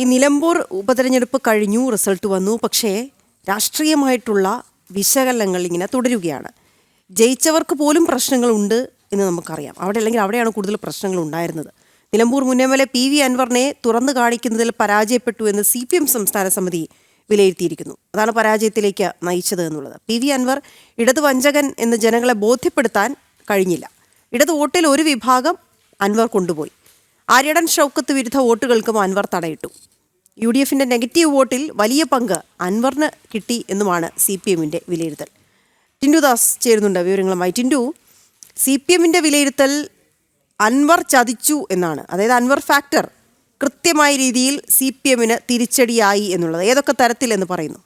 ഈ നിലമ്പൂർ ഉപതെരഞ്ഞെടുപ്പ് കഴിഞ്ഞു റിസൾട്ട് വന്നു. പക്ഷേ രാഷ്ട്രീയമായിട്ടുള്ള വിശകലനങ്ങൾ ഇങ്ങനെ തുടരുകയാണ്. ജയിച്ചവർക്ക് പോലും പ്രശ്നങ്ങളുണ്ട് എന്ന് നമുക്കറിയാം. അവിടെ അല്ലെങ്കിൽ അവിടെയാണ് കൂടുതൽ പ്രശ്നങ്ങൾ ഉണ്ടായിരുന്നത്. നിലമ്പൂർ മുന്നേമലെ പി വി അൻവറിനെ തുറന്നു കാണിക്കുന്നതിൽ പരാജയപ്പെട്ടു എന്ന് സി പി എം സംസ്ഥാന സമിതി വിലയിരുത്തിയിരിക്കുന്നു. അതാണ് പരാജയത്തിലേക്ക് നയിച്ചത് എന്നുള്ളത്. പി വി അൻവർ ഇടതു വഞ്ചകൻ എന്ന് ജനങ്ങളെ ബോധ്യപ്പെടുത്താൻ കഴിഞ്ഞില്ല. ഇടതു വോട്ടിൽ ഒരു വിഭാഗം അൻവർ കൊണ്ടുപോയി. ആര്യടൻ ഷൗക്കത്ത് വിരുദ്ധ വോട്ടുകൾക്കും അൻവർ തടയിട്ടു. യു ഡി എഫിന്റെ നെഗറ്റീവ് വോട്ടിൽ വലിയ പങ്ക് അൻവറിന് കിട്ടി എന്നുമാണ് സി പി എമ്മിന്റെ വിലയിരുത്തൽ. ടിൻഡുദാസ് ചേരുന്നുണ്ട് വിവരങ്ങളുമായി. ടിൻഡു സി പി എമ്മിന്റെ വിലയിരുത്തൽ അൻവർ ചതിച്ചു എന്നാണ്. അതായത് അൻവർ ഫാക്ടർ കൃത്യമായ രീതിയിൽ സി പി എമ്മിന് തിരിച്ചടിയായി എന്നുള്ളത്. ഏതൊക്കെ തരത്തിൽ എന്ന് പറയുന്നു?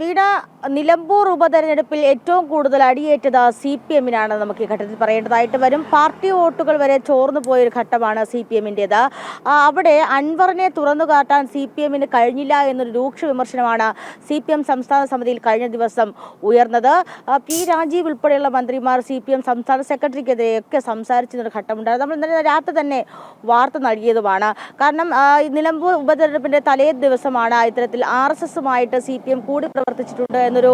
വീണ നിലമ്പൂർ ഉപതെരഞ്ഞെടുപ്പിൽ ഏറ്റവും കൂടുതൽ അടിയേറ്റത് സി പി എമ്മിനാണ് നമുക്ക് ഈ ഘട്ടത്തിൽ പറയേണ്ടതായിട്ട് വരും. പാർട്ടി വോട്ടുകൾ വരെ ചോർന്നു പോയൊരു ഘട്ടമാണ് സി പി എമ്മിന്റേത് അവിടെ അൻവറിനെ തുറന്നു കാട്ടാൻ സി പി എമ്മിന് കഴിഞ്ഞില്ല എന്നൊരു രൂക്ഷ വിമർശനമാണ് സി പി എം സംസ്ഥാന സമിതിയിൽ കഴിഞ്ഞ ദിവസം ഉയർന്നത്. പി രാജീവ് ഉൾപ്പെടെയുള്ള മന്ത്രിമാർ സി പി എം സംസ്ഥാന സെക്രട്ടറിക്കെതിരെയൊക്കെ സംസാരിച്ചിരുന്നൊരു ഘട്ടമുണ്ടായിരുന്നു. നമ്മൾ ഇന്നലെ രാത്രി തന്നെ വാർത്ത നൽകിയതുമാണ്. കാരണം നിലമ്പൂർ ഉപതെരഞ്ഞെടുപ്പിന്റെ തലേ ദിവസമാണ് ഇത്തരത്തിൽ ആർ എസ് എസുമായിട്ട് സി പി എം കൂടി പ്രവർത്തിച്ചിട്ടുണ്ട് എന്നൊരു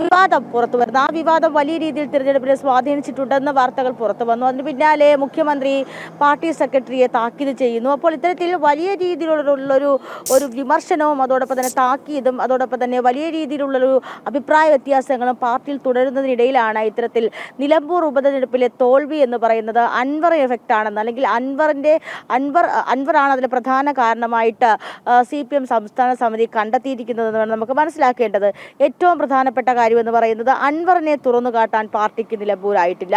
വിവാദം പുറത്തു വരുന്നു. ആ വിവാദം വലിയ രീതിയിൽ തിരഞ്ഞെടുപ്പിനെ സ്വാധീനിച്ചിട്ടുണ്ടെന്ന വാർത്തകൾ പുറത്തു വന്നു. അതിന് പിന്നാലെ മുഖ്യമന്ത്രി പാർട്ടി സെക്രട്ടറിയെ താക്കീത് ചെയ്യുന്നു. അപ്പോൾ ഇത്തരത്തിൽ വലിയ രീതിയിലുള്ളൊരു ഒരു വിമർശനവും അതോടൊപ്പം തന്നെ താക്കീതും അതോടൊപ്പം തന്നെ വലിയ രീതിയിലുള്ളൊരു അഭിപ്രായ വ്യത്യാസങ്ങളും പാർട്ടിയിൽ തുടരുന്നതിനിടയിലാണ് ഇത്തരത്തിൽ നിലമ്പൂർ ഉപതെരഞ്ഞെടുപ്പിലെ തോൽവി എന്ന് പറയുന്നത് അൻവർ എഫക്റ്റ് ആണെന്ന്. അല്ലെങ്കിൽ അൻവറിന്റെ അൻവർ അൻവറാണ് അതിന് പ്രധാന കാരണമായിട്ട് സി പി എം സംസ്ഥാന സമിതി കണ്ടെത്തിയിരിക്കുന്നതെന്ന് നമുക്ക് മനസ്സിലാക്കേണ്ടത്. ഏറ്റവും പ്രധാനപ്പെട്ട കാര്യം എന്ന് പറയുന്നത് അൻവറിനെ തുറന്നു കാട്ടാൻ പാർട്ടിക്ക് നിലമ്പൂരായിട്ടില്ല.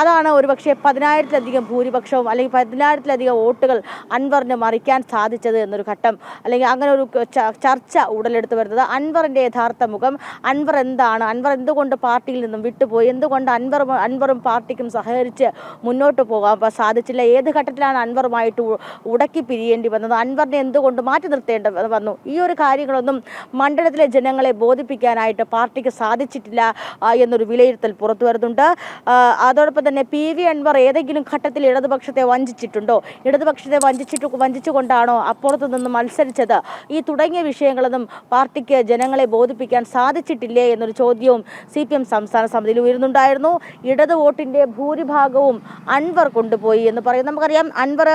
അതാണ് ഒരുപക്ഷെ പതിനായിരത്തിലധികം ഭൂരിപക്ഷവും അല്ലെങ്കിൽ പതിനായിരത്തിലധികം വോട്ടുകൾ അൻവറിന് മറിക്കാൻ സാധിച്ചത് എന്നൊരു ഘട്ടം അല്ലെങ്കിൽ അങ്ങനെ ഒരു ചർച്ച ഉടലെടുത്ത് വരുന്നത് അൻവറിന്റെ യഥാർത്ഥ മുഖം. അൻവർ എന്താണ്? അൻവർ എന്തുകൊണ്ട് പാർട്ടിയിൽ നിന്നും വിട്ടുപോയി? എന്തുകൊണ്ട് അൻവർ അൻവറും പാർട്ടിക്കും സഹകരിച്ച് മുന്നോട്ട് പോകാൻ സാധിച്ചില്ല? ഏത് ഘട്ടത്തിലാണ് അൻവറുമായിട്ട് ഉടക്കി പിരിയേണ്ടി വന്നത്? അൻവറിനെ എന്തുകൊണ്ട് മാറ്റി നിർത്തേണ്ടി വന്നു? ഈ ഒരു കാര്യങ്ങളൊന്നും മണ്ഡലത്തിലെ ജനങ്ങളെ ബോധിപ്പിക്കാനായിട്ട് പാർട്ടിക്ക് സാധിച്ചിട്ടില്ല എന്നൊരു വിലയിരുത്തൽ പുറത്തു വരുന്നുണ്ട്. അതോടൊപ്പം തന്നെ പി വി അൻവർ ഏതെങ്കിലും ഘട്ടത്തിൽ ഇടതുപക്ഷത്തെ വഞ്ചിച്ചിട്ടുണ്ടോ? ഇടതുപക്ഷത്തെ വഞ്ചിച്ചിട്ട് വഞ്ചിച്ചുകൊണ്ടാണോ അപ്പുറത്തു നിന്ന് മത്സരിച്ചത്? ഈ തുടങ്ങിയ വിഷയങ്ങളൊന്നും പാർട്ടിക്ക് ജനങ്ങളെ ബോധിപ്പിക്കാൻ സാധിച്ചിട്ടില്ലേ എന്നൊരു ചോദ്യവും സി പി എം സംസ്ഥാന സമിതിയിൽ ഉയരുന്നുണ്ടായിരുന്നു. ഇടത് വോട്ടിന്റെ ഭൂരിഭാഗവും അൻവർ കൊണ്ടുപോയി എന്ന് പറയും നമുക്കറിയാം അൻവർ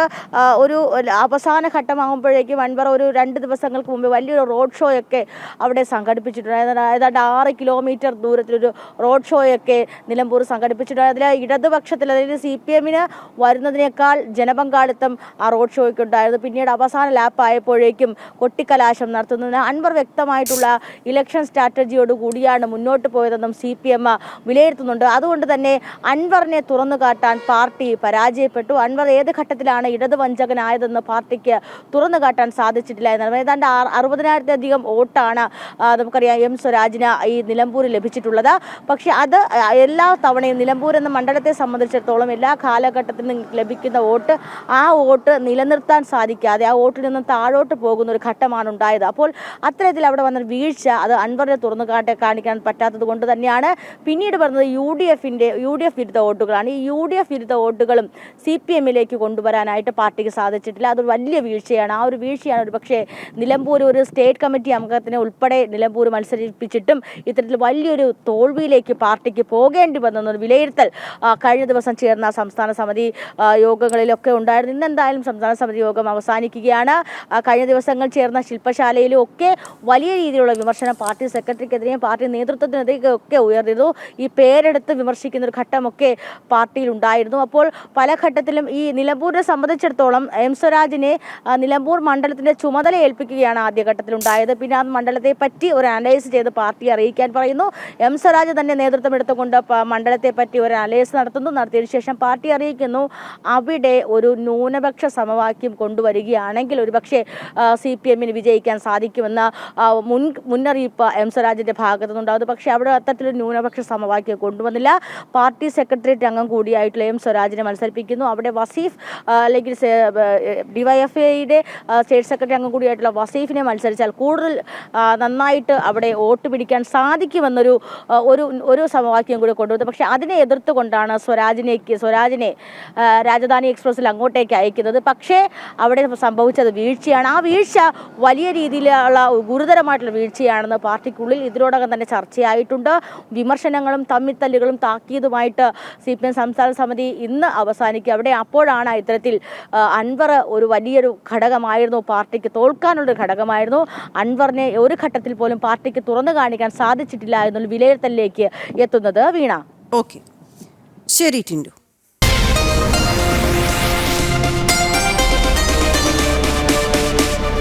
ഒരു അവസാന ഘട്ടമാകുമ്പോഴേക്കും അൻവർ ഒരു രണ്ട് ദിവസങ്ങൾക്ക് മുമ്പ് വലിയൊരു റോഡ് ഷോയൊക്കെ അവിടെ സംഘടിപ്പിച്ചിട്ടുണ്ട് ഏതാണ്ട് ആറ് കിലോമീറ്റർ ദൂരത്തിലൊരു റോഡ് ഷോയൊക്കെ നിലമ്പൂർ സംഘടിപ്പിച്ചിട്ടുണ്ട്. അതിൽ ഇടതുപക്ഷത്തിൽ അതായത് സി പി എമ്മിന് വരുന്നതിനേക്കാൾ ജനപങ്കാളിത്തം ആ റോഡ് ഷോയ്ക്ക് ഉണ്ടായിരുന്നു. പിന്നീട് അവസാന ലാപ്പ് ആയപ്പോഴേക്കും കൊട്ടിക്കലാശം നടത്തുന്നതിന് അൻവർ വ്യക്തമായിട്ടുള്ള ഇലക്ഷൻ സ്ട്രാറ്റജിയോട് കൂടിയാണ് മുന്നോട്ട് പോയതെന്നും സി പി എം വിലയിരുത്തുന്നുണ്ട്. അതുകൊണ്ട് തന്നെ അൻവറിനെ തുറന്നു കാട്ടാൻ പാർട്ടി പരാജയപ്പെട്ടു. അൻവർ ഏത് ഘട്ടത്തിലാണ് ഇടതുവഞ്ചകനായതെന്ന് പാർട്ടിക്ക് തുറന്നു കാട്ടാൻ സാധിച്ചിട്ടില്ല എന്നാണ്. ഏതാണ്ട് അറുപതിനായിരത്തിലധികം വോട്ടാണ് നമുക്കറിയാം എം സ്വരാജിന് ഈ നിലമ്പൂരിൽ ലഭിച്ചിട്ടുള്ളത്. പക്ഷേ അത് എല്ലാ തവണയും നിലമ്പൂർ എന്ന മണ്ഡലത്തെ സംബന്ധിച്ചിടത്തോളം എല്ലാ കാലഘട്ടത്തിലും ലഭിക്കുന്ന വോട്ട് ആ വോട്ട് നിലനിർത്താൻ സാധിക്കാതെ ആ വോട്ടിൽ നിന്ന് താഴോട്ട് പോകുന്ന ഒരു ഘട്ടമാണ് ഉണ്ടായത്. അപ്പോൾ അത്തരത്തിൽ അവിടെ വന്ന വീഴ്ച അത് അൻവറിനെ തുറന്നു കാട്ടി കാണിക്കാൻ പറ്റാത്തത് കൊണ്ട് തന്നെയാണ് പിന്നീട് പറഞ്ഞത് യു ഡി എഫിന്റെ യു ഡി എഫ് വിരുദ്ധ വോട്ടുകളാണ്. ഈ യു ഡി എഫ് വിരുദ്ധ വോട്ടുകളും സി പി എമ്മിലേക്ക് കൊണ്ടുവരാനായിട്ട് പാർട്ടിക്ക് സാധിച്ചിട്ടില്ല. അതൊരു വലിയ വീഴ്ചയാണ്. ആ ഒരു വീഴ്ചയാണ് ഒരു പക്ഷേ നിലമ്പൂർ ഒരു സ്റ്റേറ്റ് കമ്മിറ്റി അംഗത്തിനെ ഉൾപ്പെടെ നിലമ്പൂർ മത്സരിപ്പിച്ചിട്ടും ഇത്തരത്തിൽ വലിയൊരു തോൽവിയിലേക്ക് പാർട്ടിക്ക് പോകേണ്ടി വന്നെന്നൊരു വിലയിരുത്തൽ കഴിഞ്ഞ ദിവസം ചേർന്ന സംസ്ഥാന സമിതി യോഗങ്ങളിലൊക്കെ ഉണ്ടായിരുന്നു. ഇന്ന് എന്തായാലും സംസ്ഥാന സമിതി യോഗം അവസാനിക്കുകയാണ്. കഴിഞ്ഞ ദിവസങ്ങൾ ചേർന്ന ശില്പശാലയിലും ഒക്കെ വലിയ രീതിയിലുള്ള വിമർശനം പാർട്ടി സെക്രട്ടറിക്കെതിരെയും പാർട്ടി നേതൃത്വത്തിനെതിരെയും ഒക്കെ ഉയർന്നിരുന്നു. ഈ പേരെടുത്ത് വിമർശിക്കുന്ന ഒരു ഘട്ടമൊക്കെ പാർട്ടിയിൽ ഉണ്ടായിരുന്നു. അപ്പോൾ പല ഘട്ടത്തിലും ഈ നിലമ്പൂരിനെ സംബന്ധിച്ചിടത്തോളം എം സ്വരാജിനെ നിലമ്പൂർ മണ്ഡലത്തിന്റെ ചുമതല ഏൽപ്പിക്കുകയാണ് ആദ്യഘട്ടത്തിൽ ഉണ്ടായത് പിന്നെ ആ മണ്ഡലത്തെ പറ്റി ഒരു അനലൈസ് ചെയ്ത് പാർട്ടി അറിയിക്കാൻ പറയുന്നു. എം സ്വരാജ് തന്നെ നേതൃത്വം എടുത്തുകൊണ്ട് മണ്ഡലത്തെ പറ്റി ഒരു അലേസ് നടത്തുന്നു. നടത്തിയതിനു ശേഷം പാർട്ടി അറിയിക്കുന്നു അവിടെ ഒരു ന്യൂനപക്ഷ സമവാക്യം കൊണ്ടുവരികയാണെങ്കിൽ ഒരുപക്ഷെ സി പി എമ്മിന് വിജയിക്കാൻ സാധിക്കുമെന്ന മുൻ മുന്നറിയിപ്പ് എം സ്വരാജിന്റെ ഭാഗത്തു പക്ഷേ അവിടെ അത്തരത്തിലൊരു ന്യൂനപക്ഷ സമവാക്യം കൊണ്ടുവന്നില്ല. പാർട്ടി സെക്രട്ടേറിയറ്റ് അംഗം കൂടിയായിട്ടുള്ള എം സ്വരാജിനെ മത്സരിപ്പിക്കുന്നു. അവിടെ വസീഫ് അല്ലെങ്കിൽ ഡിവൈഎഫ്ഐയുടെ സ്റ്റേറ്റ് സെക്രട്ടറി അംഗം കൂടിയായിട്ടുള്ള വസീഫിനെ മത്സരിച്ചാൽ കൂടുതൽ നന്നായിട്ട് അവിടെ വോട്ട് പിടിക്കാൻ സാധിക്കുമെന്നൊരു ഒരു ഒരു സമവാക്യം കൂടി കൊണ്ടുവന്നു. പക്ഷേ അതിനെ എതിർത്തുകൊണ്ടാണ് സ്വരാജിനേക്ക് സ്വരാജിനെ രാജധാനി എക്സ്പ്രസ്സിൽ അങ്ങോട്ടേക്ക് അയക്കുന്നത്. പക്ഷേ അവിടെ സംഭവിച്ചത് വീഴ്ചയാണ്. ആ വീഴ്ച വലിയ രീതിയിലുള്ള ഗുരുതരമായിട്ടുള്ള വീഴ്ചയാണെന്ന് പാർട്ടിക്കുള്ളിൽ ഇതിനോടകം തന്നെ ചർച്ചയായിട്ടുണ്ട്. വിമർശനങ്ങളും തമ്മിത്തല്ലുകളും താക്കീതുമായിട്ട് സി പി എം സംസ്ഥാന സമിതി ഇന്ന് അവസാനിക്കും. അവിടെ അപ്പോഴാണ് ഇത്തരത്തിൽ അൻവർ ഒരു വലിയൊരു ഘടകമായിരുന്നു. പാർട്ടിക്ക് തോൽക്കാനുള്ളൊരു ഘടകമായിരുന്നു. അൻവറിനെ ഒരു ഘട്ടത്തിൽ പോലും പാർട്ടിക്ക് തുറന്നു കാണിക്കാൻ സാധിച്ചിട്ടില്ല എന്നുള്ള വിലയിരുത്തലിലേക്ക് എത്തുന്നത്. വീണ? ഓക്കെ. ശരി ടിൻഡു.